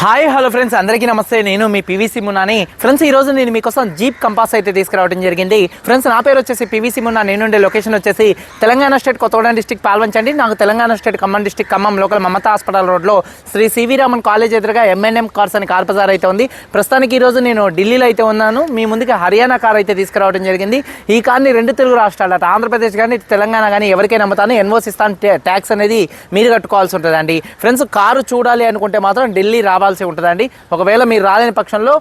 Hi hello friends. అందరికీ నమస్తే. నేను మీ పీవీసీ మున్నాని ఫ్రెండ్స్ ఈ రోజు నేను మీకోసం జీప్ కంపాస్ అయితే తీసుకురావడం జరిగింది. ఫ్రెండ్స్ నా పేరు వచ్చేసి పీవీసీ మున్నా నేను ఉండే లొకేషన్ వచ్చేసి తెలంగాణ స్టేట్ కొత్తగూడెం డిస్టిక్ పాల్వంచండి నాకు Telangana state Khammam district Khammam local Mamata hospital రోడ్లో శ్రీ సివి రామన్ కాలేజ్ ఎదురుగా ఎంఎన్ఎం కార్స్ అని కార్ బజార్ అయితే ఉంది. ప్రస్తుతానికి ఈ రోజు నేను ఢిల్లీలో అయితే ఉన్నాను. మీ ముందుకి హర్యానా కార్ అయితే తీసుకురావడం జరిగింది. ఈ కార్ని రెండు తెలుగు రాష్ట్రాలు అటు. ఆంధ్రప్రదేశ్ కానీ తెలంగాణ కానీ ఎవరికైనా అమ్ముతాను. ఎన్ఓసి ఇస్తాను ట్యాక్స్ అనేది మీరు కట్టుకోవాల్సి ఉంటుందండి. ఫ్రెండ్స్ కారు చూడాలి అనుకుంటే మాత్రం ఢిల్లీ రావాల్సి ఉంటుందండి. ఒకవేళ మీరు రాలేని పక్షంలో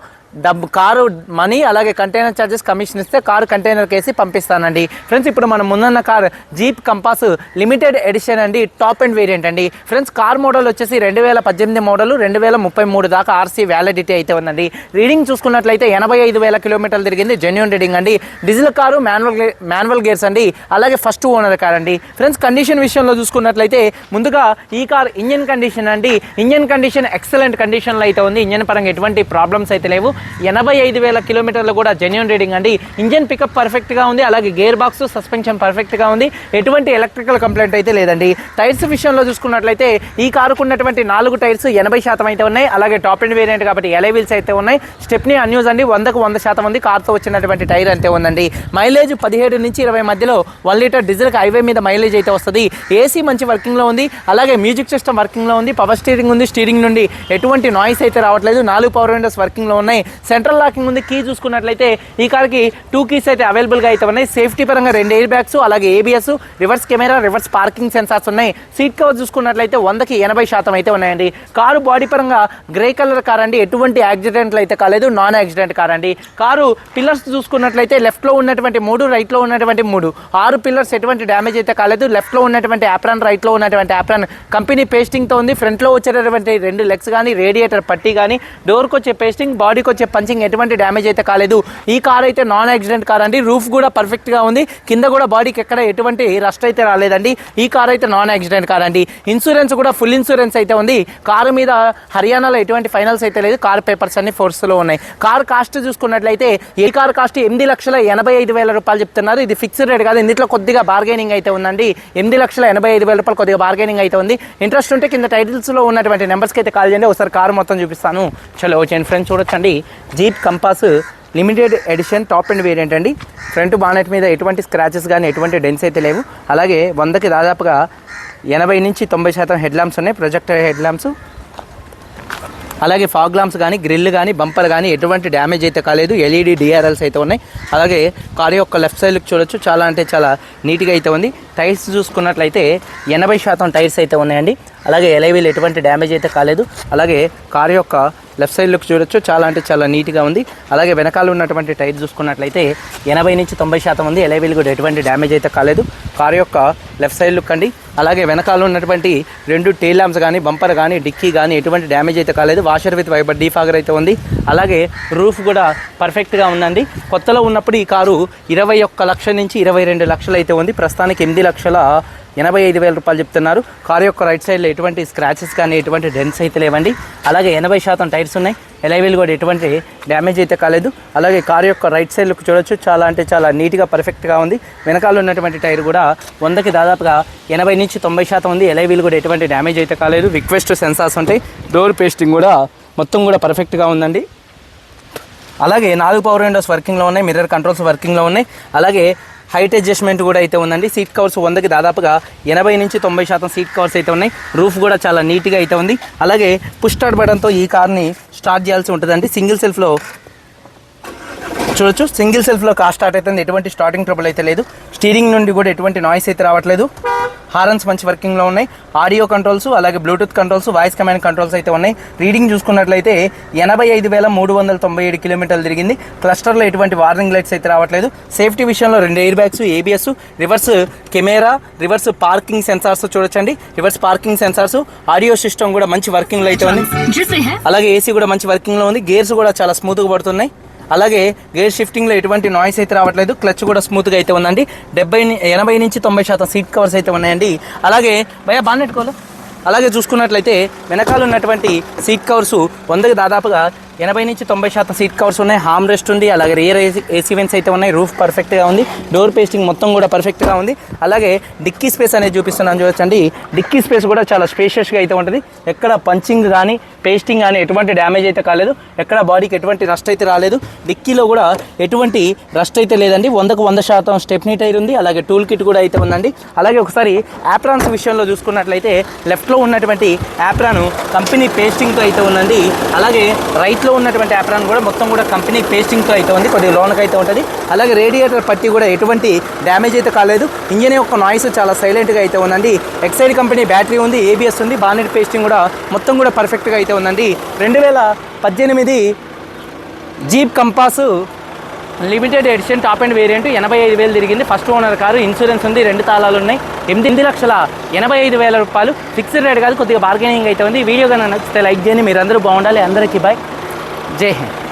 డబ్బు కారు మనీ అలాగే కంటైనర్ ఛార్జెస్ కమిషన్ ఇస్తే కారు కంటైనర్కి వేసి పంపిస్తానండి. ఫ్రెండ్స్ ఇప్పుడు మనం ముందున్న car Jeep Compass Limited Edition అండి. టాప్ అండ్ వేరియంట్ అండి. ఫ్రెండ్స్ కార్ మోడల్ వచ్చేసి రెండు వేల పద్దెనిమిది మోడల్ రెండు వేల ముప్పై మూడు దాకా ఆర్సీ వ్యాలిడిటీ అయితే ఉందండి. రీడింగ్ చూసుకున్నట్లయితే ఎనభై ఐదు వేల కిలోమీటర్లు తిరిగింది. జెన్యున్ రీడింగ్ అండి. Diesel car manual manual gears అండి. అలాగే ఫస్ట్ ఓనర్ కార్ అండి. ఫ్రెండ్స్ కండిషన్ విషయంలో చూసుకున్నట్లయితే ముందుగా ఈ కార్ ఇంజన్ కండిషన్ అండి. ఇంజన్ కండిషన్ ఎక్సలెంట్ కండిషన్లో అయితే ఉంది. ఇంజన్ పరంగా ఎటువంటి ప్రాబ్లమ్స్ అయితే లేవు. ఎనభై ఐదు వేల కిలోమీటర్లు కూడా జెన్యున్ రీడింగ్ అండి. ఇంజన్ పికప్ పర్ఫెక్ట్గా ఉంది అలాగే గేర్ బాక్స్ సస్పెన్షన్ పర్ఫెక్ట్గా ఉంది. ఎటువంటి ఎలక్ట్రికల్ కంప్లైంట్ అయితే లేదండి. టైర్స్ విషయంలో చూసుకున్నట్లయితే ఈ కారుకు ఉన్నటువంటి నాలుగు టైర్స్ ఎనభై శాతం అయితే ఉన్నాయి. అలాగే టాప్ అండ్ వేరియంట్ కాబట్టి ఎలై వీల్స్ అయితే ఉన్నాయి. స్టెప్నీ అన్యూజ్ అండి వందకు వంద శాతం ఉంది. కార్తో వచ్చినటువంటి టైర్ అంతే ఉందండి. మైలేజ్ పదిహేడు నుంచి ఇరవై మధ్యలో వన్ లీటర్ డీజిల్కి హైవే మీద మైలేజ్ అయితే వస్తుంది. ఏసీ మంచి వర్కింగ్లో ఉంది. అలాగే మ్యూజిక్ సిస్టమ్ వర్కింగ్లో ఉంది. పవర్ స్టీరింగ్ ఉంది. స్టీరింగ్ నుండి ఎటువంటి నాయిస్ అయితే రావట్లేదు. నాలుగు పవర్ విండోస్ వర్కింగ్లో ఉన్నాయి. సెంట్రల్ లాకింగ్ ఉంది కీ చూసుకున్నట్లయితే ఈ కార్కి టూ కీస్ అయితే అవైలబుల్గా అయితే ఉన్నాయి. సేఫ్టీ పరంగా రెండు ఎయిర్ బ్యాగ్స్ అలాగే ABS reverse camera reverse parking sensors ఉన్నాయి. సీట్ కవర్ చూసుకున్నట్లయితే వందకి ఎనభై శాతం అయితే ఉన్నాయండి. కారు బాడీ పరంగా గ్రే కలర్ కార్ అండి. ఎటువంటి యాక్సిడెంట్లు అయితే కాలేదు. నాన్ యాక్సిడెంట్ కార్ అండి. కారు పిల్లర్స్ చూసుకున్నట్లయితే లెఫ్ట్లో ఉన్నటువంటి మూడు రైట్లో ఉన్నటువంటి మూడు. ఆరు పిల్లర్స్ ఎటువంటి డ్యామేజ్ అయితే కాలేదు. లెఫ్ట్లో ఉన్నటువంటి యాప్రాన్ రైట్లో ఉన్నటువంటి యాప్రాన్ కంపెనీ పేస్టింగ్తో ఉంది. ఫ్రంట్లో వచ్చేటటువంటి రెండు లెగ్స్ కానీ రేడియేటర్ పట్టీ కానీ డోర్కి వచ్చే పేస్టింగ్ బాడీకి వచ్చే పంచింగ్ ఎటువంటి డ్యామేజ్ అయితే కాలేదు. ఈ కార్ అయితే నాన్ యాక్సిడెంట్ కార్ అండి. రూఫ్ కూడా పర్ఫెక్ట్గా ఉంది. కింద కూడా బాడీకి ఎక్కడ ఎటువంటి రస్ట్ అయితే రాలేదండి. ఈ కార్ అయితే నాన్ యాక్సిడెంట్ కార్ అండి. ఇన్సూరెన్స్ కూడా ఫుల్ ఇన్సూరెన్స్ అయితే ఉంది. కారు మీద హర్యానాలో ఎటువంటి ఫైనల్స్ అయితే లేదు. కార్ పేపర్స్ అన్ని ఫోర్స్లో ఉన్నాయి. కార్ కాస్ట్ చూసుకున్నట్లయితే ఈ కార్ కాస్ట్ ఎనిమిది లక్షల ఎనభై ఐదు వేల రూపాయలు చెప్తున్నారు. ఇది ఫిక్స్డ్ రేట్ కాదు. ఇందులో కొద్దిగా బార్గెనింగ్ అయితే ఉందండి. ఎనిమిది లక్షల ఎనభై ఐదు వేల రూపాయలు కొద్దిగా బార్గెనింగ్ అయితే ఉంది. ఇంట్రెస్ట్ ఉంటే కింద టైటిల్స్లో ఉన్నటువంటి నెంబర్స్కి అయితే కాల్ చేయండి. ఒకసారి కారు మొత్తం చూపిస్తాను. చలో వచ్చేయండి. ఫ్రెండ్స్ చూడొచ్చండి. Jeep Compass Limited Edition top and variant అండి. ఫ్రంట్ బానెట్ మీద ఎటువంటి స్క్రాచెస్ కానీ ఎటువంటి డెన్స్ అయితే లేవు. అలాగే వందకి దాదాపుగా ఎనభై నుంచి తొంభై శాతం హెడ్ ల్యాంప్స్ ఉన్నాయి. ప్రొజెక్టర్ హెడ్ ల్యాంప్స్ అలాగే ఫాగ్ ల్యాంప్స్ కానీ గ్రిల్ కానీ బంపర్ కానీ ఎటువంటి డ్యామేజ్ అయితే కాలేదు. ఎల్ఈడి డిఆర్ఎల్స్ అయితే ఉన్నాయి. అలాగే కార్ యొక్క లెఫ్ట్ సైడ్కి చూడొచ్చు. చాలా అంటే చాలా నీట్గా అయితే ఉంది. టైర్స్ చూసుకున్నట్లయితే ఎనభై శాతం టైర్స్ అయితే ఉన్నాయండి. అలాగే ఎలైవీలు ఎటువంటి డ్యామేజ్ అయితే కాలేదు. అలాగే కార్ యొక్క లెఫ్ట్ సైడ్ లుక్ చూడొచ్చు. చాలా అంటే చాలా నీట్గా ఉంది. అలాగే వెనకాల ఉన్నటువంటి టైర్ చూసుకున్నట్లయితే ఎనభై నుంచి తొంభై శాతం ఉంది. ఎలైవీలు కూడా ఎటువంటి డ్యామేజ్ అయితే కాలేదు. కార్ యొక్క లెఫ్ట్ సైడ్ లుక్ అండి. అలాగే వెనకాల ఉన్నటువంటి రెండు టైల్ ల్యాంప్స్ కానీ బంపర్ కానీ డిక్కీ కానీ ఎటువంటి డ్యామేజ్ అయితే కాలేదు. వాషర్ విత్ వైబర్ డీఫాగర్ అయితే ఉంది. అలాగే రూఫ్ కూడా పర్ఫెక్ట్గా ఉందండి. కొత్తలో ఉన్నప్పుడు ఈ కారు ఇరవై ఒక్క లక్షల నుంచి ఇరవై రెండు లక్షలు అయితే ఉంది. ప్రస్తుతానికి ఎనిమిది లక్షల ఎనభై ఐదు వేల రూపాయలు చెప్తున్నారు. కారు యొక్క రైట్ సైడ్లో ఎటువంటి స్క్రాచెస్ కానీ ఎటువంటి డెన్స్ అయితే లేవండి. అలాగే ఎనభై శాతం టైర్స్ ఉన్నాయి. ఎలైవీలు కూడా ఎటువంటి డ్యామేజ్ అయితే కాలేదు. అలాగే కారు యొక్క రైట్ సైడ్ చూడొచ్చు. చాలా అంటే చాలా నీట్గా పర్ఫెక్ట్గా ఉంది. వెనకాల ఉన్నటువంటి టైర్ కూడా వందకి దాదాపుగా ఎనభై నుంచి తొంభై శాతం ఉంది. ఎలైవీలు కూడా ఎటువంటి డ్యామేజ్ అయితే కాలేదు. రిక్వెస్ట్ సెన్సార్స్ ఉంటాయి. డోర్ పేస్టింగ్ కూడా మొత్తం కూడా పర్ఫెక్ట్గా ఉందండి. అలాగే నాలుగు పవర్ విండోస్ వర్కింగ్లో ఉన్నాయి. మిర్రర్ కంట్రోల్స్ వర్కింగ్లో ఉన్నాయి. అలాగే హైట్ అడ్జస్ట్మెంట్ కూడా అయితే ఉందండి. సీట్ కవర్స్ వందకి దాదాపుగా ఎనభై నుంచి తొంభై శాతం సీట్ కవర్స్ అయితే ఉన్నాయి. రూఫ్ కూడా చాలా నీట్గా అయితే ఉంది. అలాగే పుష్ బటన్తో ఈ కార్ని స్టార్ట్ చేయాల్సి ఉంటుందండి. సింగిల్ సెల్ఫ్లో చూడొచ్చు. సింగిల్ సెల్ఫ్లో కార్ స్టార్ట్ అవుతుంది ఎటువంటి స్టార్టింగ్ ట్రబుల్ అయితే లేదు. స్టీరింగ్ నుండి కూడా ఎటువంటి నాయిస్ అయితే రావట్లేదు. హారన్స్ మంచి వర్కింగ్లో ఉన్నాయి. ఆడియో కంట్రోల్స్ అలాగే Bluetooth controls voice command controls అయితే ఉన్నాయి. రీడింగ్ చూసుకున్నట్లయితే ఎనభై ఐదు వేల మూడు వందల తొంభై ఏడు కిలోమీటర్లు తిరిగింది. క్లస్టర్లో ఎటువంటి వార్నింగ్ లైట్స్ అయితే రావట్లేదు. సేఫ్టీ విషయంలో రెండు air bags ABS reverse camera reverse parking sensors చూడొచ్చండి. Reverse parking sensors audio system కూడా మంచి వర్కింగ్లో అయితే ఉంది. అలాగే ఏసీ కూడా మంచి వర్కింగ్లో ఉంది. గేర్స్ కూడా చాలా స్మూత్గా పడుతున్నాయి. అలాగే గేర్ షిఫ్టింగ్లో ఎటువంటి నాయిస్ అయితే రావట్లేదు. క్లచ్ కూడా స్మూత్గా అయితే ఉందండి. డెబ్బై ఎనభై నుంచి తొంభై శాతం సీట్ కవర్స్ అయితే ఉన్నాయండి. అలాగే భయ బాగా అలాగే చూసుకున్నట్లయితే వెనకాల ఉన్నటువంటి సీట్ కవర్స్ వందకి దాదాపుగా ఎనభై నుంచి తొంభై శాతం సీట్ కవర్స్ ఉన్నాయి. హామ్ రెస్ట్ ఉంది. అలాగే రియర్ ఏసీ ఏసీ వెన్స్ అయితే ఉన్నాయి. రూఫ్ పర్ఫెక్ట్గా ఉంది. డోర్ పేస్టింగ్ మొత్తం కూడా పర్ఫెక్ట్గా ఉంది. అలాగే డిక్కీ స్పేస్ అనేది చూపిస్తున్నాను చూడొచ్చండి. డిక్కీ స్పేస్ కూడా చాలా స్పేషియస్గా అయితే ఉంటుంది. ఎక్కడ పంచింగ్ కానీ పేస్టింగ్ కానీ ఎటువంటి డ్యామేజ్ అయితే కాలేదు. ఎక్కడ బాడీకి ఎటువంటి రస్ట్ అయితే రాలేదు. డిక్కీలో కూడా ఎటువంటి రస్ట్ అయితే లేదండి. వందకు వంద శాతం స్టెప్నీ టైర్ ఉంది. అలాగే టూల్ కిట్ కూడా అయితే ఉందండి. అలాగే ఒకసారి యాప్రాన్స్ విషయంలో చూసుకున్నట్లయితే లెఫ్ట్లో ఉన్నటువంటి యాప్రాను కంపెనీ పేస్టింగ్తో అయితే ఉందండి. అలాగే రైట్ రైట్లో ఉన్నటువంటి యాప్రాన్ కూడా మొత్తం కూడా కంపెనీ పేస్టింగ్తో అయితే ఉంది కొద్దిగా లోన్కి అయితే ఉంటుంది. అలాగే రేడియేటర్ పట్టి కూడా ఎటువంటి డ్యామేజ్ అయితే కాలేదు. ఇంజిన్ యొక్క నాయిస్ చాలా సైలెంట్గా అయితే ఉందండి. ఎక్సైడ్ కంపెనీ బ్యాటరీ ఉంది ఏబిఎస్ ఉంది బానెట్ పేస్టింగ్ కూడా మొత్తం కూడా పర్ఫెక్ట్గా అయితే ఉందండి. రెండు వేల పద్దెనిమిది Jeep Compass Limited Edition top and variant ఎనభై ఐదు వేలు తిరిగింది. ఫస్ట్ ఓనర్ కారు ఇన్సూరెన్స్ ఉంది రెండు తాళాలు ఉన్నాయి. ఎనిమిది లక్షల ఎనభై ఐదు వేల రూపాయలు. ఫిక్స్డ్ రేట్ కాదు కొద్దిగా బార్గెనింగ్ అయితే ఉంది. వీడియో కనుక నచ్చితే లైక్ చేయండి. మీరు అందరూ బాగుండాలి. అందరికీ బాయ్ जय हिंद